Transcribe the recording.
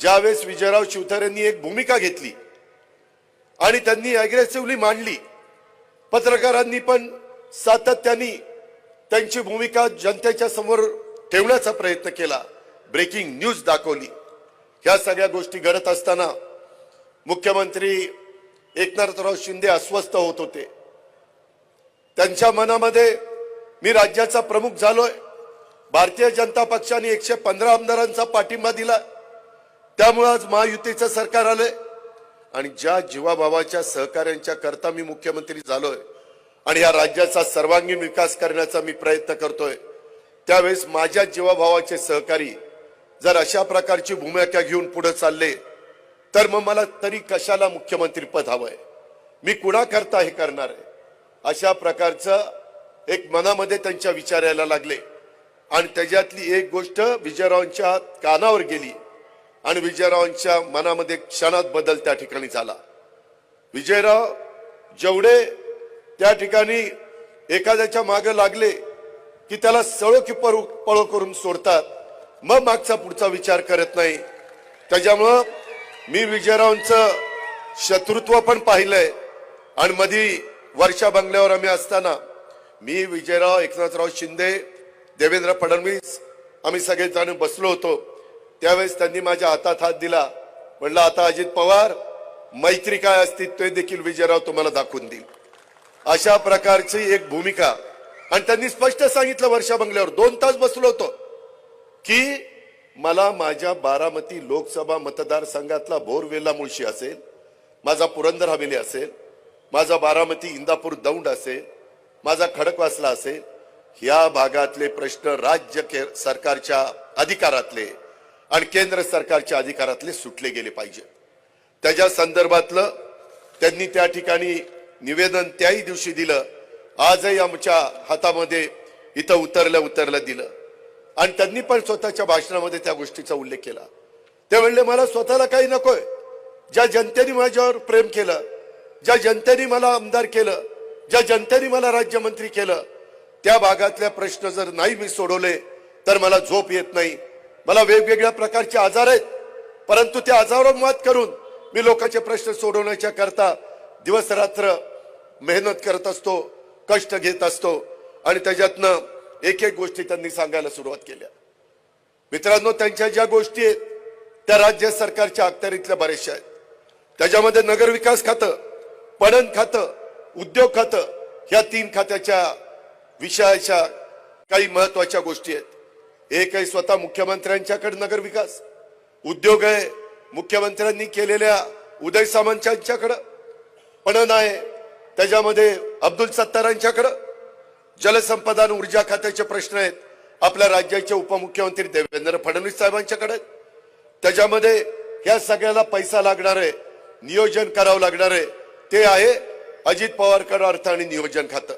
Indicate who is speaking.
Speaker 1: ज्यावेळेस विजयराव शिवतारेंनी एक भूमिका घेतली आणि त्यांनी अग्रेसिव्हली मांडली पत्रकारांनी पण सातत्याने त्यांची भूमिका जनतेच्या समोर ठेवण्याचा प्रयत्न केला. ब्रेकिंग न्यूज दाखवली. ह्या सगळ्या गोष्टी घडत असताना मुख्यमंत्री एकनाथराव शिंदे अस्वस्थ होत होते. त्यांच्या मनामध्ये मी राज्याचा प्रमुख झालोय. भारतीय जनता पक्षाने एकशे पंधरा आमदारांचा पाठिंबा दिला. त्यामुळे आज महायुतीचं सरकार आलंय. आणि ज्या जीवाभावाच्या सहकार्यांच्या करता मी मुख्यमंत्री झालोय आणि या राज्याचा सर्वांगीण विकास करण्याचा मी प्रयत्न करतोय त्यावेळेस माझ्या जीवाभावाचे सहकारी जर अशा प्रकारची भूमिका घेऊन पुढे चालले तर मग मला तरी कशाला मुख्यमंत्री पद हवंय? मी कुणाकरता हे करणार आहे? अशा प्रकारचं एक मनामध्ये त्यांच्या विचार यायला लागले. आणि त्याच्यातली एक गोष्ट विजयरावांच्या कानावर गेली. आणि विजयरावांच्या मनामध्ये क्षणात बदल त्या ठिकाणी झाला. विजयराव जेवढे त्या ठिकाणी एखाद्याच्या मागे लागले की त्याला सळो की पळो पळो करून सोडतात मग मागचा पुढचा विचार करत नाही. त्याच्यामुळं मी विजयरावांचं शत्रुत्व पण पाहिलंय. आणि मधी वर्षा बंगल्यावर आम्ही असताना मी विजयराव एकनाथराव शिंदे देवेंद्र फडणवीस आम्ही सगळेजण बसलो होतो. त्यावेळेस त्यांनी माझ्या हातात हात दिला. म्हणलं आता अजित पवार मैत्री काय अस्तित्व ते देखील विजयराव तुम्हाला दाखवून देईल. अशा प्रकारची एक भूमिका. आणि त्यांनी स्पष्ट सांगितलं वर्षा बंगल्यावर. दोन तास बसलो होतो की मला माझ्या बारामती लोकसभा मतदारसंघातला भोरवेला मुळशी असेल माझा पुरंदर हवेली असेल माझा बारामती इंदापूर दौंड असेल माझा खडकवासला असेल ह्या भागातले प्रश्न राज्य सरकारच्या अधिकारातले आणि केंद्र सरकारच्या अधिकारातले सुटले गेले पाहिजे. त्याच्या संदर्भातलं त्यांनी त्या ठिकाणी निवेदन त्याही दिवशी दिलं. आजही आमच्या हातामध्ये इथं उतरलं उतरलं दिलं. आणि त्यांनी पण स्वतःच्या भाषणामध्ये त्या गोष्टीचा उल्लेख केला. ते म्हणले मला स्वतःला काही नकोय. ज्या जनतेने माझ्यावर प्रेम केलं ज्या जनतेने मला आमदार केलं ज्या जनतेने मला राज्यमंत्री केलं त्या भागातल्या प्रश्न जर नाही मी सोडवले तर मला झोप येत नाही. मला वेगवेगळ्या प्रकारचे आजार आहेत. परंतु त्या आजारावर मात करून मी लोकांचे प्रश्न सोडवण्याच्या करता दिवस रात्र मेहनत करत असतो कष्ट घेत असतो आणि त्याच्यातनं एक एक गोष्टी त्यांनी सांगायला सुरुवात केल्या. मित्रांनो त्यांच्या ज्या गोष्टी आहेत त्या राज्य सरकारच्या अखत्यारीतल्या बऱ्याचशा आहेत. त्याच्यामध्ये नगरविकास खातं पणन खातं उद्योग खातं ह्या तीन खात्याच्या विषयाच्या काही महत्त्वाच्या गोष्टी आहेत. एक आहे स्वतः मुख्यमंत्र्यांच्याकडे नगरविकास उद्योग आहे मुख्यमंत्र्यांनी केलेल्या उदय सामंतांच्याकडं पणन आहे त्याच्यामध्ये अब्दुल सत्तारांच्याकडं जलसंपदा आणि ऊर्जा खात्याचे प्रश्न आहेत आपल्या राज्याचे उपमुख्यमंत्री देवेंद्र फडणवीस साहेबांच्याकडे त्याच्यामध्ये ह्या सगळ्याला पैसा लागणार आहे नियोजन करावं लागणार आहे ते आहे अजित पवारकर अर्थ आणि नियोजन खातं.